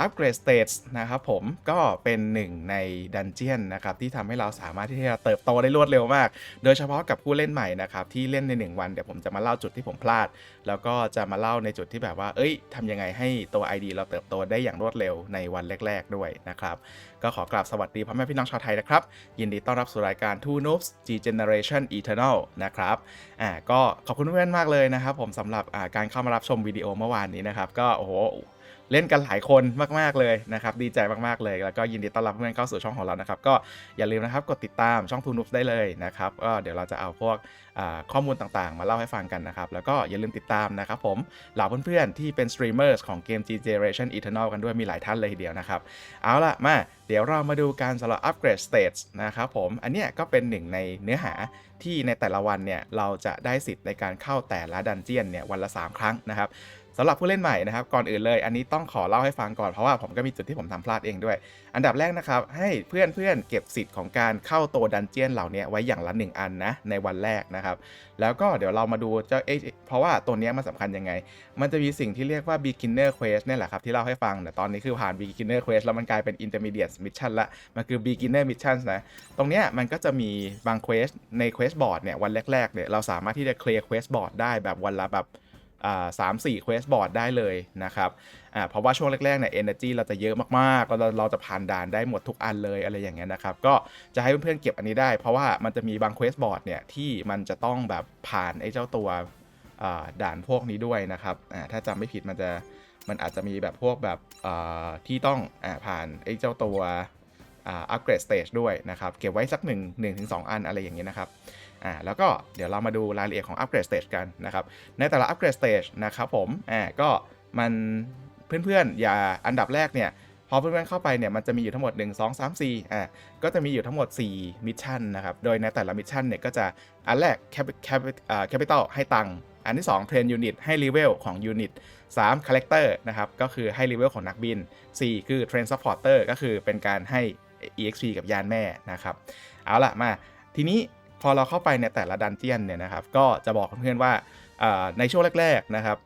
อัปเกรดสเตจนะครับผมก็เป็นหนึ่งในดันเจียนนะครับที่ทำให้เราสามารถที่จะเติบโตได้รวดเร็วมาก โดยเฉพาะกับผู้เล่นใหม่นะครับที่เล่นใน 1 วันเดี๋ยวผมจะมาเล่าจุดที่ผมพลาด แล้วก็จะมาเล่าในจุดที่แบบว่า เอ้ยทำยังไงให้ตัว ID เราเติบโตได้อย่างรวดเร็วในวันแรก ๆด้วยนะครับก็ขอกราบสวัสดีพ่อแม่พี่น้องชาวไทยนะครับ ยินดีต้อนรับสู่รายการ Two Noobs G Generation Eternal นะครับอ่าก็ขอบคุณเพื่อนมากเลยนะครับผมสำหรับการเข้ามารับชมวิดีโอเมื่อวานนี้นะครับก็โอ้โห เล่นกันหลายคนมาก ๆ เลยนะครับ ดีใจมาก ๆ เลย แล้วก็ยินดีต้อนรับเพื่อนเข้าสู่ช่องของเรานะครับ ก็อย่าลืมนะครับ กดติดตามช่อง Two Noobs ได้เลยนะครับ ก็เดี๋ยวเราจะเอาพวกข้อมูลต่างๆ มาเล่าให้ฟังกันนะครับ แล้วก็อย่าลืมติดตามนะครับผมเหล่าเพื่อนๆ ที่เป็นสตรีมเมอร์ของเกม G Generation Eternal กันด้วยมีหลายท่านเลยทีเดียวนะครับ เอาล่ะมาเดี๋ยวเรามาดูการสำหรับอัปเกรดสเตจนะครับผม อันเนี้ยก็เป็นหนึ่งในเนื้อหาที่ในแต่ละวันเนี่ยเราจะได้สิทธิ์ในการเข้าแต่ละดันเจียนเนี่ยวันละ 3 ครั้งนะครับ สำหรับผู้เล่นใหม่นะครับก่อนอื่นเลยอันนี้ต้องขอเล่าให้ฟังก่อนเพราะว่าผมก็มีจุดที่ผมทำพลาดเองด้วย อันดับแรกนะครับให้เพื่อนเพื่อนๆเก็บสิทธิ์ของการเข้าตัวดันเจียนเหล่านี้ไว้อย่างละ1อันนะในวันแรกนะครับแล้วก็เดี๋ยวเรามาดูเจ้าเอ๊ะเพราะว่าตัวนี้มันสำคัญยังไง มันจะมีสิ่งที่เรียกว่า beginner quest เนี่ยแหละครับที่เล่าให้ฟังแต่ตอนนี้คือผ่าน beginner quest แล้วมันกลายเป็น intermediate mission ละมันคือ beginner mission นะตรงเนี้ยมันก็จะมีบาง quest ใน quest board เนี่ยวันแรกๆเนี่ยเราสามารถที่จะ clear quest board ได้แบบวันละแบบ อ่าสามสี่ quest board ได้เลยนะครับอ่าเพราะว่าช่วงแรกๆเนี่ย energy เราจะเยอะมากๆเราเราจะผ่านด่านได้หมดทุกอันเลยอะไรอย่างเงี้ยนะครับ ก็จะให้เพื่อนๆเก็บอันนี้ได้ เพราะว่ามันจะมีบาง quest board เนี่ยที่มันจะต้องแบบผ่านไอ้เจ้าตัวอ่าด่านพวกนี้ด้วยนะครับอ่าถ้าจำไม่ผิดมันจะมันอาจจะมีแบบพวกแบบอ่าที่ต้องอ่าผ่านไอ้เจ้าตัวอัปเกรดสเตจด้วยนะครับ เก็บไว้สัก1 1ถึง2อันอะไรอย่างนี้ยนะครับ อ่าแล้วก็เดี๋ยวเรามาดูรายละเอียดของอัปเกรดสเตจกันนะครับ ในแต่ละอัปเกรดสเตจนะครับผมอ่าก็มันเพื่อนๆ อย่าอันดับแรกเนี่ยพอเพื่อนๆเข้าไปเนี่ยมันจะมีอยู่ทั้งหมด 1 2 3 4อ่าก็จะมีอยู่ทั้งหมด 4 มิชชั่นนะครับ โดยในแต่ละมิชชั่นเนี่ยก็จะอันแรกแคปแคปอ่าแคปิตอลให้ตังค์อันที่2 Train Unit ให้ Level ของ Unit 3 Collector นะครับก็คือให้ Level ของนักบิน 4 คือ Train Supporter ก็คือเป็นการให้ EXP กับยานแม่นะครับ เอาละมาทีนี้ พอเราเข้าไปในแต่ละดันเจียนเนี่ยนะครับ ก็จะบอกเพื่อนๆว่าในช่วงแรก ๆนะครับ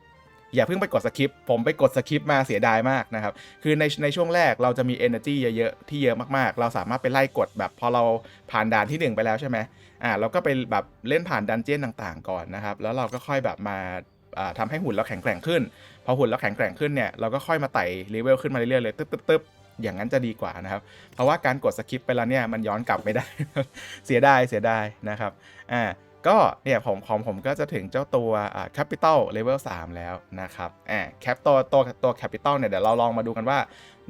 อย่าเพิ่งไปกดสคริปผมไปกดสคริปมาเสียดายมากนะครับ คือในในช่วงแรกเราจะมี energy เยอะๆที่เยอะมากๆ เราสามารถไปไล่กดแบบพอเราผ่านด่านที่ 1 ไปแล้วใช่ไหมอ่าเราก็ไปแบบเล่นผ่านดันเจียนต่างๆ ก่อนนะครับ แล้วเราก็ค่อยแบบมาอ่าทำให้หุ่นเราแข็งแกร่งขึ้น พอหุ่นเราแข็งแกร่งขึ้นเนี่ยเราก็ค่อยมาไต่เลเวลขึ้นมาเรื่อยๆเลยตึ๊บตึ๊บตึ๊บ อย่างนั้นจะดีกว่านะครับ เพราะว่าการกดสคริปไปแล้วเนี่ยมันย้อนกลับไม่ได้ เสียดายเสียดายนะครับอ่าก็เนี่ยผมของผมก็จะถึงเจ้าตัวอ่า capital level 3 แล้วนะครับอ่า cap ตัวตัวตัว capital เนี่ยเดี๋ยวเราลองมาดูกันว่า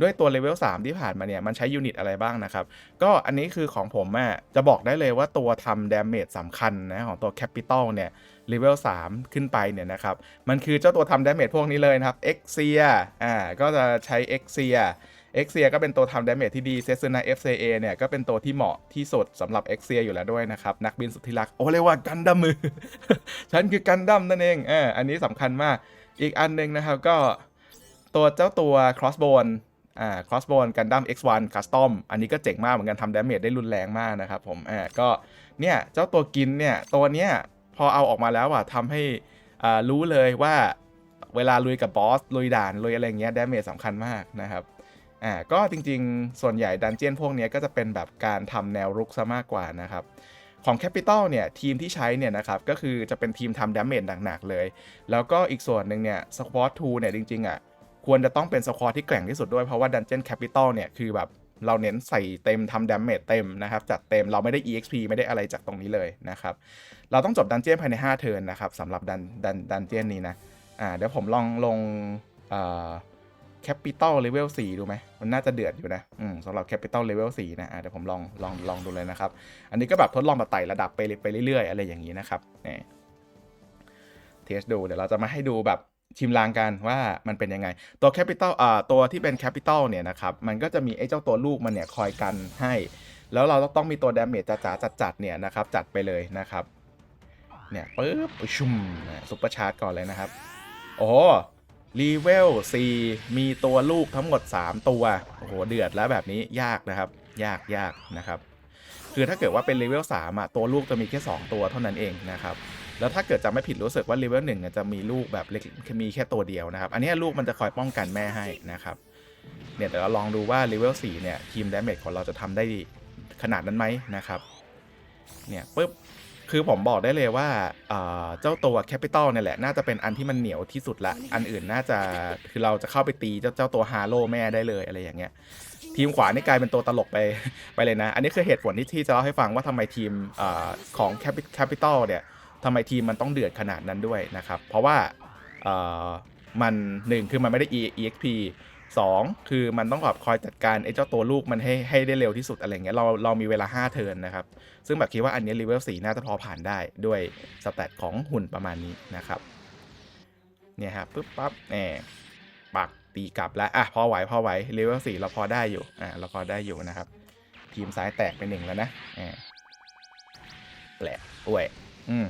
ด้วยตัว level 3 ที่ผ่านมาเนี่ยมันใช้ยูนิตอะไรบ้างนะครับ ก็อันนี้คือของผมอะจะบอกได้เลยว่าตัวทำ damage สำคัญนะของตัว capital เนี่ย level 3ขึ้นไปเนี่ยนะครับ มันคือเจ้าตัวทำ damage พวกนี้เลยนะครับ exia อ่าก็จะใช้ exia เเอ็กเซียก็เป็นตัวทำดาเมจที่ดีเซซึนะ FCA เนี่ยก็เป็นตัวที่เหมาะที่สุดสำหรับเอ็กเซียอยู่แล้วด้วยนะครับ นักบินสุดที่รัก โอ้เรียกว่ากันดั้มมือ ฉันคือกันดั้มนั่นเองเอออันนี้สำคัญมาก อีกอันหนึงนะครับก็ตัวเจ้าตัว crossbone อ่า crossbone กันดั้ม X1 custom อันนี้ก็เจ๋งมากเหมือนกันทำดาเมจได้รุนแรงมากนะครับผมอ่าก็เนี่ยเจ้าตัวกินเนี่ยตัวเนี้ยพอเอาออกมาแล้วอะทำให้อ่ารู้เลยว่าเวลาลุยกับบอสลุยด่านลุยอะไรเงี้ยดาเมจสำคัญมากนะครับ อ่าก็จริงๆ ส่วนใหญ่ดันเจียนพวกนี้ก็จะเป็นแบบการทำแนวรุกซะมากกว่านะครับของ Capital เนี่ยทีมที่ใช้เนี่ยนะครับก็คือจะเป็นทีมทำดาเมจหนักๆเลย แล้วก็อีกส่วนหนึ่งเนี่ยสควอต2เนี่ยจริงๆอะควรจะต้องเป็นสควอตที่แกร่งที่สุดด้วยเพราะว่า Dungeon Capital เนี่ยคือแบบเราเน้นใส่เต็มทำดาเมจเต็มนะครับจัดเต็มเราไม่ได้ EXP ไม่ได้อะไรจากตรงนี้เลยนะครับเราต้องจบดันเจียนภายใน 5 เทิร์นนะครับสำหรับดันดันดันเจียนนี้นะอ่าเดี๋ยวผมลองลงอ่า Capital Level 4ดูไหมมันน่าจะเดือดอยู่นะอืมสำหรับ Capital Level 4นะอะเดี๋ยวผมลองลองลองดูเลยนะครับ อันนี้ก็แบบทดลองแบบไต่ระดับไปไปเรื่อยๆ อะไรอย่างนี้นะครับเนี่ยเทสดูเดี๋ยวเราจะมาให้ดูแบบชิมลางกันว่ามันเป็นยังไง ตัว Capital อ่าตัวที่เป็น Capital เนี่ยนะครับ มันก็จะมีไอ้เจ้าตัวลูกมันเนี่ยคอยกันให้ แล้วเราต้องมีตัว Damage จ๋าจัดๆเนี่ยนะครับ จัดไปเลยนะครับเนี่ยปึ๊บชุ่มซุปเปอร์ชาร์จก่อนเลยนะครับ โอ้ รีเวล4มีตัวลูกทั้งหมด 3 ตัว โอ้โห เดือดแล้วแบบนี้ยากนะครับ ยากยากนะครับ คือถ้าเกิดว่าเป็นเลเวล3อะ ตัวลูกจะมีแค่ 2 ตัวเท่านั้นเองนะครับ แล้วถ้าเกิดจำไม่ผิดรู้สึกว่าเลเวล1อะจะมีลูกแบบเล็กมีแค่ตัวเดียวนะครับ อันนี้ลูกมันจะคอยป้องกันแม่ให้นะครับ เนี่ยเดี๋ยวเราลองดูว่าเลเวล4เนี่ยทีมดาเมจของเราจะทำได้ขนาดนั้นไหมนะครับ เนี่ยปุ๊บ คือผมบอกได้เลยว่าเอ่อเจ้าตัวแคปิตอลเนี่ยแหละ น่าจะเป็นอันที่มันเหนียวที่สุดละ อันอื่นน่าจะคือเราจะเข้าไปตีเจ้าเจ้าตัวฮาโลแม่ได้เลยอะไรอย่างเงี้ย ทีมขวานี่กลายเป็นตัวตลกไปไปเลยนะ อันนี้คือเหตุผลที่ที่จะเล่าให้ฟังว่าทำไมทีมเออของแคปิตอลเนี่ยทำไมทีมมันต้องเดือดขนาดนั้นด้วยนะครับ เพราะว่าเอ่อมันหนึ่งคือมันไม่ได้ E- EXP สองคือมันต้องแบบคอยจัดการไอ้เจ้าตัวลูกมันให้ให้ได้เร็วที่สุดอะไรเงี้ยเราเรามีเวลา 5 เทิร์นนะครับ ซึ่งแบบคิดว่าอันนี้เลเวล4น่าจะพอผ่านได้ด้วยสแตทของหุ่นประมาณนี้นะครับเนี่ยฮะปึ๊บปั๊บแหมปักตีกลับแล้วอะพอไหวพอไหวเลเวล4เราพอได้อยู่อะเราพอได้อยู่นะครับ ทีมซ้ายแตกไปหนึ่งแล้วนะแหมแปลกอ้วยอืม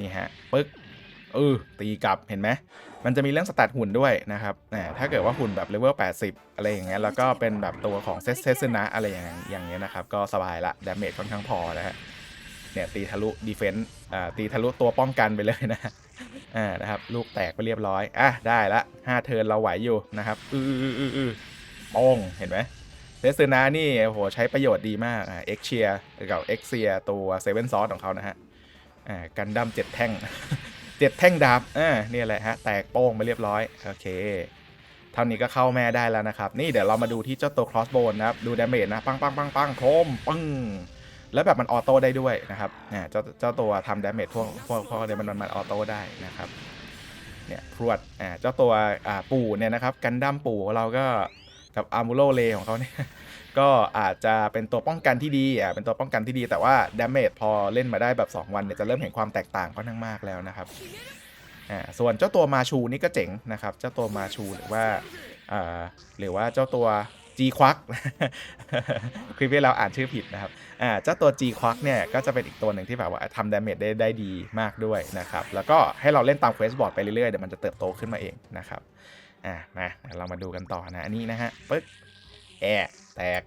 นี่ฮะปึ๊ก เออตีกลับเห็นไหมมันจะมีเรื่องสแตทหุ่นด้วยนะครับถ้าเกิดว่าหุ่นแบบเลเวล80 อะไรอย่างเงี้ยแล้วก็เป็นแบบตัวของเซสเซสนะอะไรอย่างอย่างเงี้ยนะครับ ก็สบายละดาเมจค่อนข้างพอนะฮะเนี่ยตีทะลุดีเฟนต์อ่าตีทะลุตัวป้องกันไปเลยนะอ่านะครับลูกแตกไปเรียบร้อยอะได้ละ5เทิร์นเราไหวอยู่นะครับอืออืออืออือป้งเห็นไหมเซสเซนานี่โอ้โหใช้ประโยชน์ดีมากอ่าเอ็กเชียกับเอ็กเซียตัวเซเว่นซอสของเขานะฮะอ่ากันดั้มเจ็ดแท่ง เจ็ดแท่งดาบอ่าเนี่ยแหละฮะ แตกโป้งไปเรียบร้อย โอเค เท่านี้ก็เข้าแม่ได้แล้วนะครับ นี่เดี๋ยวเรามาดูที่เจ้าตัว crossbow นะครับ ดูดาเมจนะ ปังปังปังปังโคมปึ้งแล้วแบบมันออโต้ได้ด้วยนะครับเนี่ยเจ้าเจ้าตัวทำดาเมจพวกพวกพวกเนี่ยมันมันออโต้ได้นะครับ เนี่ยพรวด อ่า เจ้าตัว อ่า ปู่เนี่ยนะครับ กันดั้มปู่ของเราก็กับอาร์มูโรเลของเขาเนี่ย ก็อาจจะเป็นตัวป้องกันที่ดีอ่าเป็นตัวป้องกันที่ดี แต่ว่าดาเมจพอเล่นมาได้แบบ 2 วันเนี่ยจะเริ่มเห็นความแตกต่างค่อนข้างมากแล้วนะครับอ่าส่วนเจ้าตัวมาชูนี่ก็เจ๋งนะครับ เจ้าตัวมาชูหรือว่าอ่าหรือว่าเจ้าตัว G ควักคลิปที่เราอ่านชื่อผิดนะครับอ่าเจ้าตัว G ควักเนี่ยก็จะเป็นอีกตัวหนึ่งที่แบบว่าทำดาเมจได้ได้ดีมากด้วยนะครับ แล้วก็ให้เราเล่นตามเควสบอร์ดไปเรื่อยๆเดี๋ยวมันจะเติบโตขึ้นมาเองนะครับอ่ามาเรามาดูกันต่อนะอันนี้นะฮะปึ๊กแอะ แตก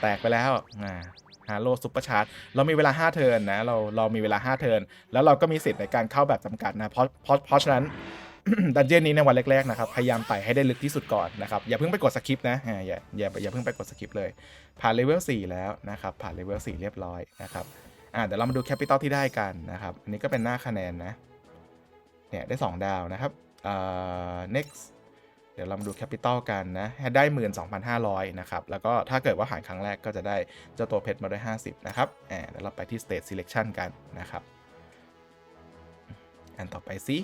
แตกไปแล้วอ่าฮาโลซุปเปอร์ชาร์จเรามีเวลา 5 เทิร์นนะ เราเรามีเวลา 5 เทิร์นแล้วเราก็มีสิทธิ์ในการเข้าแบบจำกัดนะเพราะเพราะเพราะฉะนั้นดันเจี้ยนนี้ในวันแรกๆนะครับ พยายามไต่ให้ได้ลึกที่สุดก่อนนะครับ อย่าเพิ่งไปกดสคิปนะอย่าอย่าอย่าเพิ่งไปกดสคิปเลย ผ่านเลเวล4แล้วนะครับ ผ่านเลเวล4เรียบร้อยนะครับอ่าเดี๋ยวเรามาดูแคปิตอลที่ได้กันนะครับ อันนี้ก็เป็นหน้าคะแนนนะ เนี่ยได้ 2 ดาวนะครับอ่า next ดี๋ยวเรามาดูแคปิตอลกันนะได้ 12,500 นะครับ แล้วก็ถ้าเกิดว่าหารครั้งแรกก็จะได้เจ้าตัวเพชรมาด้วย50 นะครับอ่าเดี๋ยวเราไปที่ state selection กันนะครับ อันต่อไปสิ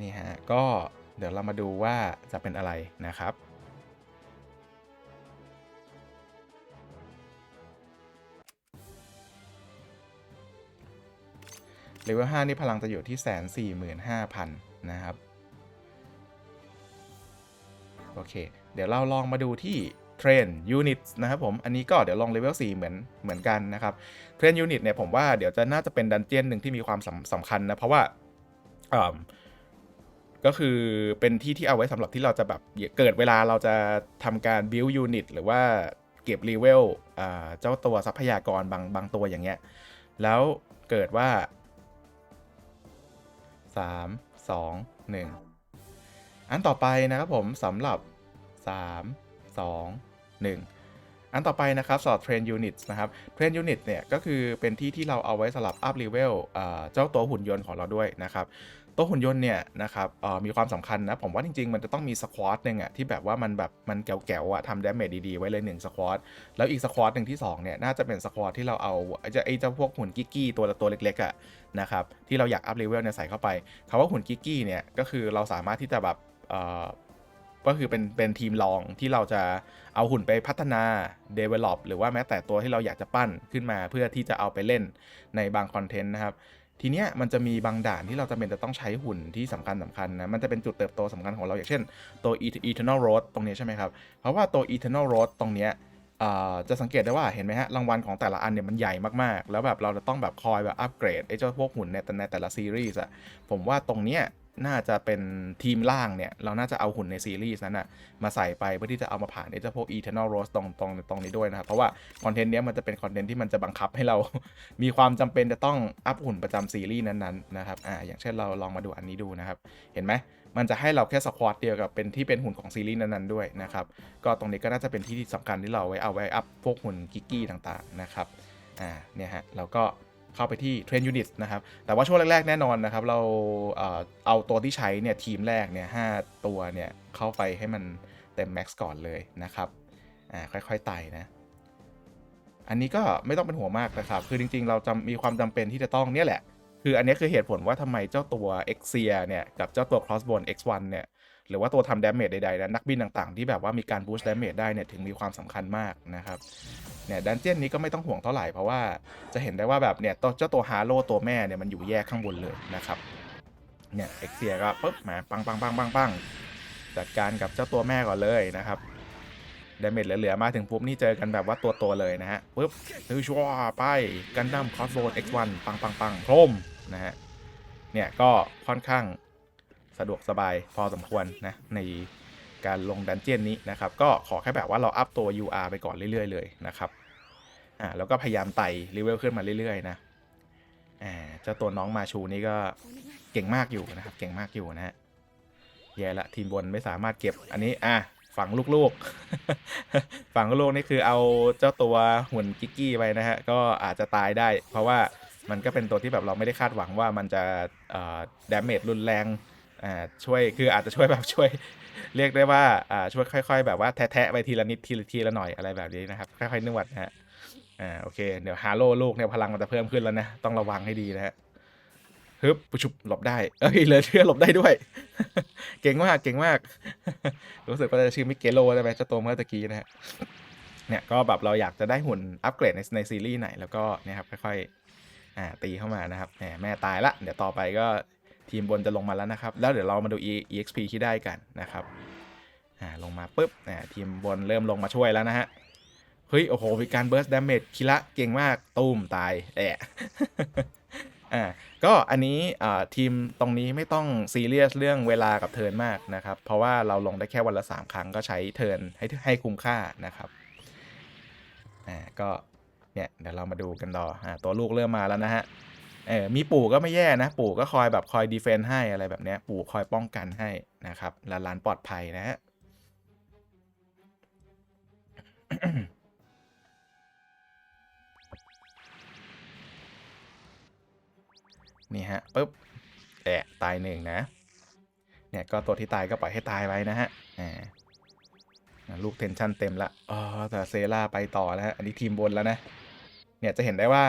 นี่ฮะ ก็เดี๋ยวเรามาดูว่าจะเป็นอะไรนะครับเลเวล5นี่พลังจะอยู่ที่แสนสี่หมื่นห้าพัน นะครับ โอเค เดี๋ยวเราลองมาดูที่เทรนยูนิตนะครับผม อันนี้ก็เดี๋ยวลองเลเวล4เหมือนเหมือนกันนะครับเทรนยูนิตเนี่ยผมว่าเดี๋ยวจะน่าจะเป็นดันเจียนหนึ่งที่มีความสำสำคัญนะ เพราะว่าอ่าก็คือเป็นที่ที่เอาไว้สำหรับที่เราจะแบบเกิดเวลาเราจะทำการ build unit หรือว่าเก็บรีเวลเจ้าตัวทรัพยากรบางบางตัวอย่างเงี้ย แล้วเกิดว่า 3 2 1 อันต่อไปนะครับผมสำหรับ 3 2 1 อันต่อไปนะครับสอดเทรนยูนิตนะครับเทรนยูนิตเนี่ยก็คือเป็นที่ที่เราเอาไว้สำหรับอัพเลเวลเจ้าตัวหุ่นยนต์ของเราด้วยนะครับ ตัวหุ่นยนต์เนี่ยนะครับมีความสำคัญนะ ผมว่าจริง ๆ มันจะต้องมีสควอตหนึ่งอะที่แบบว่ามันแบบมันแก๋วๆอะทำดาเมจดีๆ ไว้เลย1สควอตแล้วอีกสควอตหนึ่งที่2เนี่ยน่าจะเป็นสควอตที่เราเอาจ้าไอ้เจ้าพวกหุ่นกิกกี้ตัวละตัวเล็กๆอะนะครับที่เราอยากอัพเลเวลเนี่ยใส่เข้าไปคำว่าหุ่นกิกกี้เนี่ยก็คือเราสามารถที่จะแบบก็คือเป็นเป็นทีมลองที่เราจะเอาหุ่นไปพัฒนา develop หรือว่าแม้แต่ตัวที่เราอยากจะปั้นขึ้นมาเพื่อที่จะเอาไปเล่นในบางคอนเทนต์นะครับ ทีเนี้ยมันจะมีบางด่านที่เราจำเป็นจะต้องใช้หุ่นที่สำคัญสำคัญนะ มันจะเป็นจุดเติบโตสำคัญของเรา อย่างเช่นตัว eternal Road ตรงนี้ใช่ไหมครับ เพราะว่าตัว Eternal Road ตรงเนี้ยจะสังเกตได้ว่าเห็นไหมฮะรางวัลของแต่ละอันเนี่ยมันใหญ่มากๆ แล้วแบบเราจะต้องแบบคอยแบบอัปเกรดไอ้เจ้าพวกหุ่นในแต่ในแต่ละซีรีส์อะผมว่าตรงเนี้ย น่าจะเป็นทีมล่างเนี่ย เราน่าจะเอาหุ่นในซีรีส์นั้นอะมาใส่ไปเพื่อที่จะเอามาผ่านไอ้เจ้าพวก Eternal Rose ตรงตรงตรงนี้ด้วยนะครับ เพราะว่าคอนเทนต์เนี้ยมันจะเป็นคอนเทนต์ที่มันจะบังคับให้เรา มีความจำเป็นจะต้องอัพหุ่นประจำซีรีส์นั้นๆนะครับอ่าอย่างเช่นเราลองมาดูอันนี้ดูนะครับ เห็นไหมมันจะให้เราแค่สควอตเดียวกับเป็นที่เป็นหุ่นของซีรีส์นั้นๆด้วยนะครับ ก็ตรงนี้ก็น่าจะเป็นที่ที่สำคัญที่เราไว้เอาไว้อัพพวกหุ่นกิกกี้ต่างๆนะครับอ่าเนี่ยฮะเราก็ เข้าไปที่ Train Unit นะครับ แต่ว่าช่วงแรก ๆ แน่นอนนะครับ เราเอาตัวที่ใช้เนี่ยทีมแรกเนี่ยหตัวเนี่ยเข้าไปให้มันเต็มแม็กซ์ก่อนเลยนะครับ อ่าค่อยๆไต่นะ อันนี้ก็ไม่ต้องเป็นห่วมากนะครับ คือจริง ๆ เราจะมีความจำเป็นที่จะต้องเนี่ยแหละ คืออันนี้คือเหตุผลว่าทำไมเจ้าตัว e x i a เนี่ยกับเจ้าตัว Crossbone X1 เนี่ย หรือว่าตัวทำดาเมจใดๆนะนักบินต่างๆ ที่แบบว่ามีการบูสต์ดาเมจได้เนี่ยถึงมีความสำคัญมากนะครับเนี่ยดันเจี้ยนนี้ก็ไม่ต้องห่วงเท่าไหร่เพราะว่าจะเห็นได้ว่าแบบเนี่ยตัวเจ้าตัวฮาโลตัวแม่เนี่ยมันอยู่แยกข้างบนเลยนะครับเนี่ยเอ็กเซียก็ปุ๊บมาปังปังปังปังปังจัดการกับเจ้าตัวแม่ก่อนเลยนะครับดาเมจเหลือๆมาถึงปุ๊บนี่เจอกันแบบว่าตัวตัวๆเลยนะฮะปุ๊บซื้อชัวไปกันดั้มคอสโบน X1 ปังปังปังโครมนะฮะเนี่ยก็ค่อนข้าง สะดวกสบายพอสมควรนะในการลงดันเจียนนี้นะครับ ก็ขอแค่แบบว่าเราอัพตัว UR ไปก่อนเรื่อยๆเลยนะครับอ่าแล้วก็พยายามไต่เลเวลขึ้นมาเรื่อยๆนะอ่าเจ้าตัวน้องมาชูนี่ก็เก่งมากอยู่นะครับ เก่งมากอยู่นะฮะแย่ละทีมบนไม่สามารถเก็บอันนี้อะฝังลูกๆ ฝังลูกนี่คือเอาเจ้าตัวหุ่นกิกกี้ไปนะฮะก็อาจจะตายได้ เพราะว่ามันก็เป็นตัวที่แบบเราไม่ได้คาดหวังว่ามันจะเอ่อดาเมจรุนแรง อ่าช่วยคืออาจจะช่วยแบบช่วย เรียกได้ว่าอ่าช่วยค่อย ๆ แบบว่าแทะๆไปทีละนิดทีละทีละหน่อยอะไรแบบนี้นะครับค่อยๆนวดนะฮะอ่าโอเคเดี๋ยวฮาโลลูกเนี่ยพลังมันจะเพิ่มขึ้นแล้วนะต้องระวังให้ดีนะฮะฮึบปุชุบหลบได้ เอ้ยเลยเชื่อหลบได้ด้วย เก่งมากเก่งมาก รู้สึกว่าจะชื่อมิเกโลใช่ไหมเจ้าตัวเมื่อตะกี้นะฮะเนี่ยก็แบบเราอยากจะได้หุ่นอัปเกรดในในซีรีส์ไหนแล้วก็เนี่ยครับค่อยๆอ่าตีเข้ามานะครับแหมแม่ตายละ เดี๋ยวต่อไปก็ ทีมบนจะลงมาแล้วนะครับ แล้วเดี๋ยวเรามาดู exp ที่ได้กันนะครับอ่าลงมาปุ๊บอ่าทีมบนเริ่มลงมาช่วยแล้วนะฮะเฮ้ยโอ้โหมีการเบิร์สดาเมจคิระเก่งมากตูมตายแอะอ่าก็อันนี้อ่าทีมตรงนี้ไม่ต้องซีเรียสเรื่องเวลากับเทิร์นมากนะครับ เพราะว่าเราลงได้แค่วันละ 3 ครั้งก็ใช้เทิร์นให้ให้คุ้มค่านะครับอ่าก็เนี่ยเดี๋ยวเรามาดูกันต่ออ่าตัวลูกเริ่มมาแล้วนะฮะ เออมีปู่ก็ไม่แย่นะ ปู่ก็คอยแบบคอยดีเฟนต์ให้อะไรแบบเนี้ย ปู่คอยป้องกันให้นะครับลานลานปลอดภัยนะฮะนี่ฮะปุ๊บแอะตายหนึ่งนะ เนี่ยก็ตัวที่ตายก็ปล่อยให้ตายไว้นะฮะลูกเทนชั่นเต็มละอ๋อแต่เซราไปต่อแล้วฮะอันนี้ทีมบนแล้วนะ เนี่ยจะเห็นได้ว่า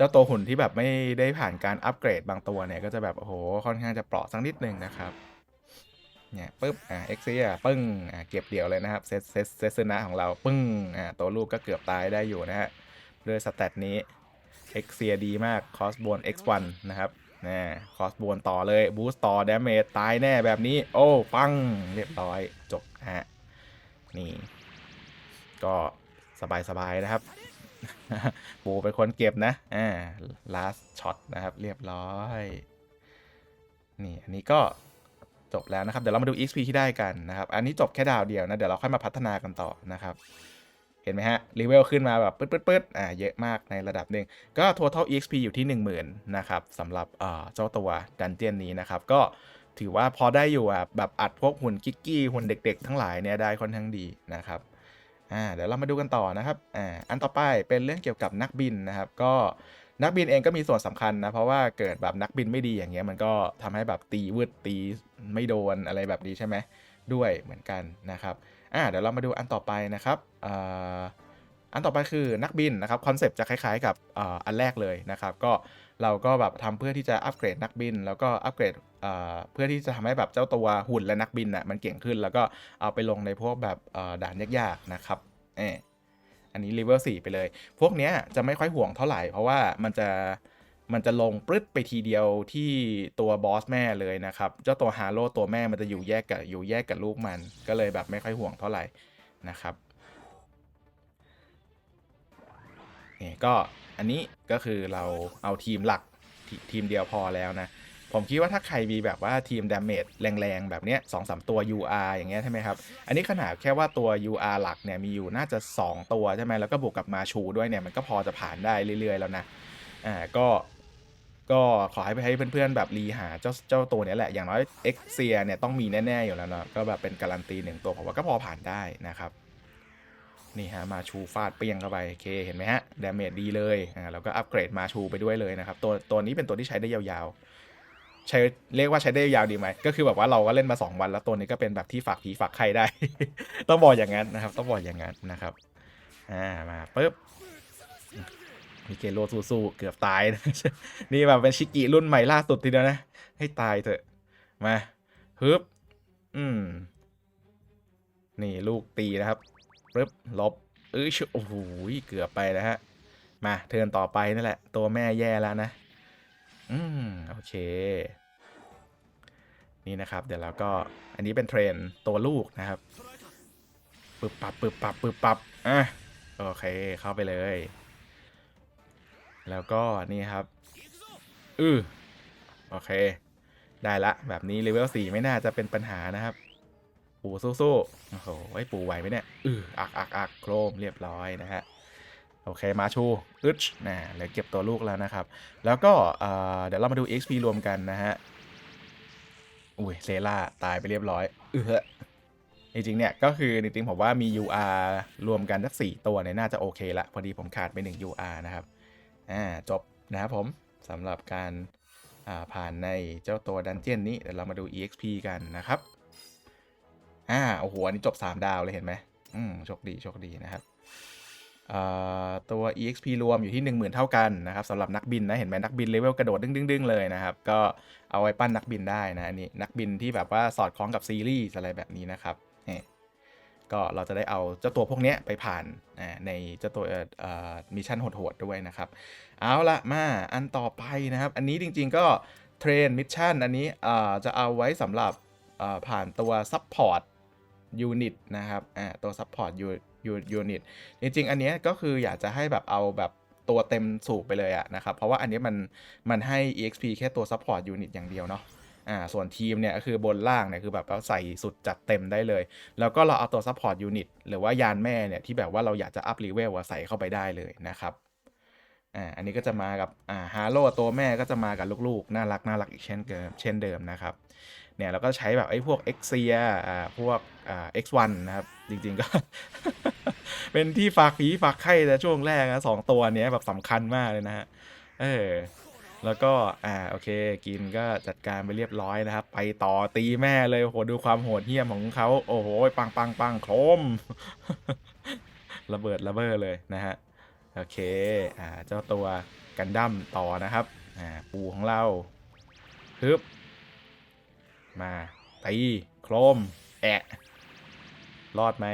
จ้าตัวหุ่นที่แบบไม่ได้ผ่านการอัปเกรดบางตัวเนี่ย ก็จะแบบโอ้โหค่อนข้างจะเปราะสักนิดนึงนะครับเนี่ยปุ๊บอ่าเอ็กซี่อะปึ้งอ่าเก็บเดี่ยวเลยนะครับเซตเซตเซตซึนะของเราปึ้งอ่าตัวลูกก็เกือบตายได้อยู่นะฮะด้วยสแตทนี้เอ็กเซียดีมากคอสบน X1 นนะครับนะคอสบนต่อเลยบูสต์ต่อดาเมจตายแน่แบบนี้ โอ้ปังเรียบร้อยจบฮะนี่ ก็สบายๆนะครับ ปูเป็นคนเก็บนะ อ่า last shot นะครับ เรียบร้อย นี่ อันนี้ก็จบแล้วนะครับ เดี๋ยวเรามาดู XP ที่ได้กันนะครับ อันนี้จบแค่ดาวเดียวนะ เดี๋ยวเราค่อยมาพัฒนากันต่อนะครับ เห็นไหมฮะรีเวลขึ้นมาแบบปึ๊ดปึ๊ดปึ๊ดอ่า เยอะมากในระดับหนึ่ง ก็ total EXP อยู่ที่ 10,000 นะครับสำหรับเอ่อเจ้าตัวดันเจียนนี้นะครับ ก็ถือว่าพอได้อยู่อะแบบอัดพวกหุ่นกิกกี้หุ่นเด็ก ๆ ทั้งหลายเนี่ยได้ค่อนข้างดีนะครับ อ่าเดี๋ยวเรามาดูกันต่อนะครับอ่าอันต่อไปเป็นเรื่องเกี่ยวกับนักบินนะครับ ก็นักบินเองก็มีส่วนสำคัญนะเพราะว่าเกิดแบบนักบินไม่ดีอย่างเงี้ยมันก็ทำให้แบบตีวืดตีไม่โดนอะไรแบบนี้ใช่ไหมด้วยเหมือนกันนะครับอ่าเดี๋ยวเรามาดูอันต่อไปนะครับอ่า อันต่อไปคือนักบินนะครับคอนเซปต์จะคล้ายๆกับอ,อันแรกเลยนะครับก็เราก็แบบทำเพื่อที่จะอัปเกรดนักบิน แล้วก็อัปเกรดเพื่อที่จะทำให้แบบเจ้าตัวหุ่นและนักบินน่ะมันเก่งขึ้น แล้วก็เอาไปลงในพวกแบบด่านยากๆนะครับเอออันนี้ level 4 ไปเลย พวกเนี้ยจะไม่ค่อยห่วงเท่าไหร่ เพราะว่ามันจะมันจะลงปรึ๊ดไปทีเดียวที่ตัวบอสแม่เลยนะครับ เจ้าตัวฮาโ o ตัวแม่มันจะอยู่แยกกับอยู่แยกกับลูกมัน ก็เลยแบบไม่ค่อยห่วงเท่าไหร่นะครับ ก็อันนี้ก็คือเราเอาทีมหลักททีมเดียวพอแล้วนะ ผมคิดว่าถ้าใครมีแบบว่าทีมดาเมจแรงๆ แบบเนี้ยสองสามตัว UR อย่างเงี้ยใช่ไหมครับ อันนี้ขนาดแค่ว่าตัว UR หลักเนี่ยมีอยู่น่าจะ 2 ตัวใช่ไหมแล้วก็บวกกับมาชูด้วยเนี่ยมันก็พอจะผ่านได้เรื่อยๆ แล้วนะ อ่าก็ก็ขอให้ให้เพื่อนๆ แบบรีหาเจ้าเจ้าตัวเนี้ยแหละ อย่างน้อยเอ็กเซียเนี่ยต้องมีแน่ ๆ อยู่แล้วเนาะก็แบบเป็นการันตีหนึ่งตัวผมว่าก็พอผ่านได้นะครับ นี่ฮะมาชูฟาดเปียงเข้าไปโอเคเห็นไหมฮะดาเมจดีเลยอ่าแล้วก็อัปเกรดมาชูไปด้วยเลยนะครับตัวตัวนี้เป็นตัวที่ใช้ได้ยาวๆ ใช้เรียกว่าใช้ได้ยาวดีไหมก็คือแบบว่าเราก็เล่นมา 2 วัน แล้วตัวนี้ก็เป็นแบบที่ฝากผีฝากใครได้ ต้องบอกอย่างนั้นนะครับ ต้องบอกอย่างนั้นนะครับอ่ามาปุ๊บมิเกโลสู้ๆเกือบตายนะนี่แบบเป็นชิกิรุ่นใหม่ล่าสุดทีเดียวนะ ให้ตายเถอะมาฮึบอืมนี่ลูกตีนะครับ ปึ๊บลบเอ้ยชุโอ้โหเกือบไปแล้วฮะ มาเทิร์นต่อไปนั่นแหละ ตัวแม่แย่แล้วนะ อืม โอเค นี่นะครับ เดี๋ยวเราก็อันนี้เป็นเทรนตัวลูกนะครับปึบปับปึบปับปึบปับอะโอเค เข้าไปเลย แล้วก็นี่ครับอือโอเค ได้ละ แบบนี้เลเวลสี่ไม่น่าจะเป็นปัญหานะครับ ปูสู้ๆโอ้โหไอ้ปูไหวไหมเนี่ยอืออักอักอักโครมเรียบร้อยนะฮะโอเคมาชูอึชนะเหลือเก็บตัวลูกแล้วนะครับ แล้วก็เออเดี๋ยวเรามาดู XP รวมกันนะฮะอุ้ยเซล่าตายไปเรียบร้อยเออจริงๆเนี่ยก็คือจริงๆผมว่ามี UR รวมกันสักสี่ตัวเนี่ยน่าจะโอเคละ พอดีผมขาดไปหนึ่ง UR นะครับอ่าจบนะครับผมสำหรับการผ่านในเจ้าตัวดันเจียนนี้เดี๋ยวเรามาดู EXP กันนะครับ อ่าโอ้โหอันนี้จบ 3 ดาวเลยเห็นไหมอืมโชคดีโชคดีนะครับเอ่อตัว EXP รวมอยู่ที่ 10,000 เท่ากันนะครับสำหรับนักบินนะ เห็นไหมนักบินเลเวลกระโดดดึงๆเลยนะครับ ก็เอาไว้ปั้นนักบินได้นะอันนี้นักบินที่แบบว่าสอดคล้องกับซีรีส์อะไรแบบนี้นะครับนี่ก็เราจะได้เอาเจ้าตัวพวกนี้ไปผ่านในเจ้าตัวเอ่อมิชชั่นโหดๆด้วยนะครับ เอาละมาอันต่อไปนะครับ อันนี้จริงๆก็เทรนมิชชั่นอันนี้อ่อจะเอาไว้สำหรับอ่อผ่านตัวซัพพอร์ต ยูนิตนะครับอ่าตัวซัพพอร์ตยูยูนิตจริงๆ อันนี้ก็คืออยากจะให้แบบเอาแบบตัวเต็มสูบไปเลยอะนะครับ เพราะว่าอันนี้มันมันให้ exp แค่ตัวซัพพอร์ตยูนิตอย่างเดียวเนาะอ่าส่วนทีมเนี่ยคือบนล่างเนี่ยคือแบบเราใส่สุดจัดเต็มได้เลย แล้วก็เราเอาตัวซัพพอร์ตยูนิตหรือว่ายานแม่เนี่ยที่แบบว่าเราอยากจะอัพลีเวลใส่เข้าไปได้เลยนะครับ อ่าอันนี้ก็จะมากับอ่าฮาโลตัวแม่ก็จะมากับลูกๆ น่ารักน่ารักอีกเช่นเดิมเช่นเดิมนะครับเนี่ยเราก็ใช้แบบไอ้พวก x เซียอ่าพวกอ่า x1 นนะครับ จริงๆก็ เป็นที่ฝากผีฝากไข่แต่ช่วงแรกนะสองตัวเนี้ยแบบสำคัญมากเลยนะฮะเออแล้วก็อ่าโอเค กินก็จัดการไปเรียบร้อยนะครับ ไปต่อตีแม่เลยโอ้โหดูความโหดเหี้ยมของเขาโอ้โหปังปังปังโครม ระเบิดระเบ้อเลยนะฮะ โอเคอ่าเจ้าตัวกันดั้มต่อนะครับอ่าปูของเราฮึบมาตีโครมแอะรอดไหม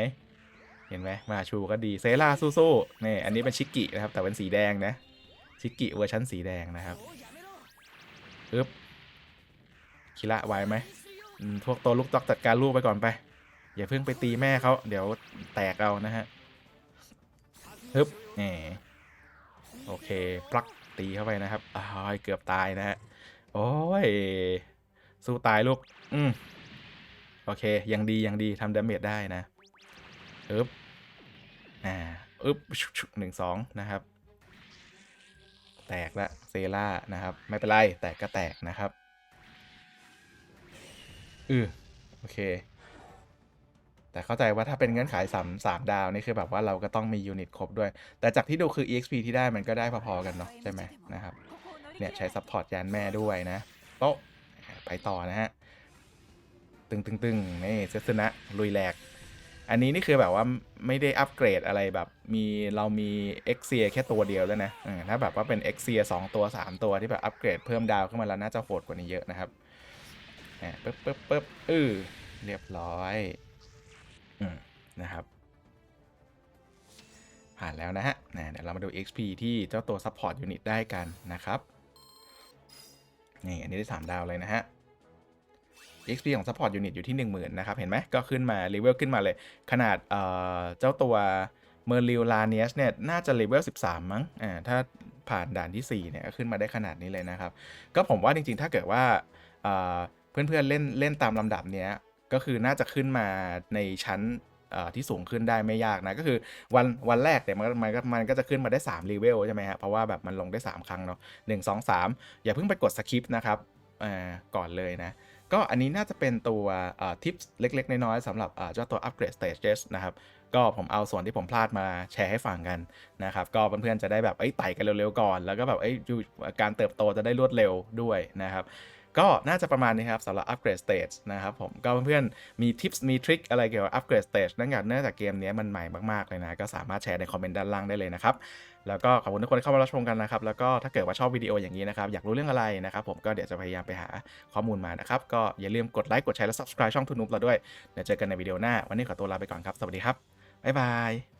เห็นไหมมาชูก็ดีเซราสู้ๆนี่อันนี้เป็นชิกกินะครับ แต่เป็นสีแดงนะ ชิกกิเวอร์ชันสีแดงนะครับฮึบคิระไวไหมอืมพวกตัวลูกตอกจัดการลูกไปก่อนไป อย่าเพิ่งไปตีแม่เขาเดี๋ยวแตกเอานะฮะฮึบ แหมโอเคปลักตีเข้าไปนะครับอ้ายเกือบตายนะฮะโอ้ยสู้ตายลูกอืมโอเค ยังดียังดีทำดาเมจได้นะอึบอ่าอึบชุชุหนึ่งสองนะครับ แตกละเซล่านะครับ ไม่เป็นไร แตกก็แตกนะครับอือโอเค แต่เข้าใจว่าถ้าเป็นเงื่อนไขสามสามดาวนี่คือแบบว่าเราก็ต้องมียูนิตครบด้วย แต่จากที่ดูคือ exp ที่ได้มันก็ได้พอๆกันเนาะใช่ไหมนะครับ เนี่ยใช้ซัพพอร์ตยานแม่ด้วยนะ โต๊ะไปต่อนะฮะ ตึงตึงตึงนี่เซสนะลุยแหลก อันนี้นี่คือแบบว่าไม่ได้อัปเกรดอะไรแบบมีเรามีเอ็กเซียแค่ตัวเดียวแล้วนะถ้าแบบว่าเป็นเอ็กเซียสองตัวสามตัวที่แบบอัปเกรดเพิ่มดาวขึ้นมาแล้วน่าจะโหดกว่านี้เยอะนะครับอ่าปึ๊บปึ๊บปึ๊บเออเรียบร้อย นะครับ ผ่านแล้วนะฮะนะเดี๋ยวเรามาดู XP ที่เจ้าตัว Support Unit ได้กันนะครับ นี่อันนี้ได้ 3 ดาวเลยนะฮะ XP ของ Support Unit อยู่ที่ 10,000 นะครับ เห็นไหมก็ขึ้นมาเลเวลขึ้นมาเลย ขนาดเอ่อเจ้าตัว m e r l i l l a n i u s เนี่ย น่าจะเลเวล 13 มั้ง อ่า ถ้าผ่านด่านที่ 4 เนี่ยก็ขึ้นมาได้ขนาดนี้เลยนะครับ ก็ผมว่าจริงๆ ถ้าเกิดว่าเอ่อเพื่อนๆเล่นเล่นตามลำดับเนี้ย ก็คือน่าจะขึ้นมาในชั้นที่สูงขึ้นได้ไม่ยากนะ ก็คือวันวันแรกเนี่ยมันมันก็มันก็จะขึ้นมาได้3รีเวลใช่ไหมฮะเพราะว่าแบบมันลงได้ 3 ครั้งเนาะหนึ่งสองสามอย่าเพิ่งไปกดสคริปนะครับก่อนเลยนะ ก็อันนี้น่าจะเป็นตัวทิปเล็ก ๆ น้อยๆสำหรับเจ้าตัว Upgrade Stages นะครับ ก็ผมเอาส่วนที่ผมพลาดมาแชร์ให้ฟังกันนะครับ ก็เพื่อนๆจะได้แบบเอ้ไต่กันเร็วๆก่อน แล้วก็แบบเอ้การเติบโตจะได้รวดเร็วด้วยนะครับ ก็น่าจะประมาณนี้ครับสำหรับ Upgrade Stage นะครับผมก็เพื่อนๆมีทิปมีทริคอะไรเกี่ยวกับ Upgrade Stage เนื่องจเนื่องจากเกมนี้มันใหม่มากๆเลยนะ ก็สามารถแชร์ในคอมเมนต์ด้านล่างได้เลยนะครับ แล้วก็ขอบคุณทุกคนที่เข้ามารับชมกันนะครับ แล้วก็ถ้าเกิดว่าชอบวิดีโออย่างนี้นะครับ อยากรู้เรื่องอะไรนะครับผมก็เดี๋ยวจะพยายามไปหาข้อมูลมานะครับ ก็อย่าลืมกดไลค์กดแชร์และ subscribe ช่องทุนุบเราด้วยเดี๋ยวเจอกันในวิดีโอหน้าวันนี้ขอตัวลาไปก่อนครับสวัสดีครับบ๊ายบาย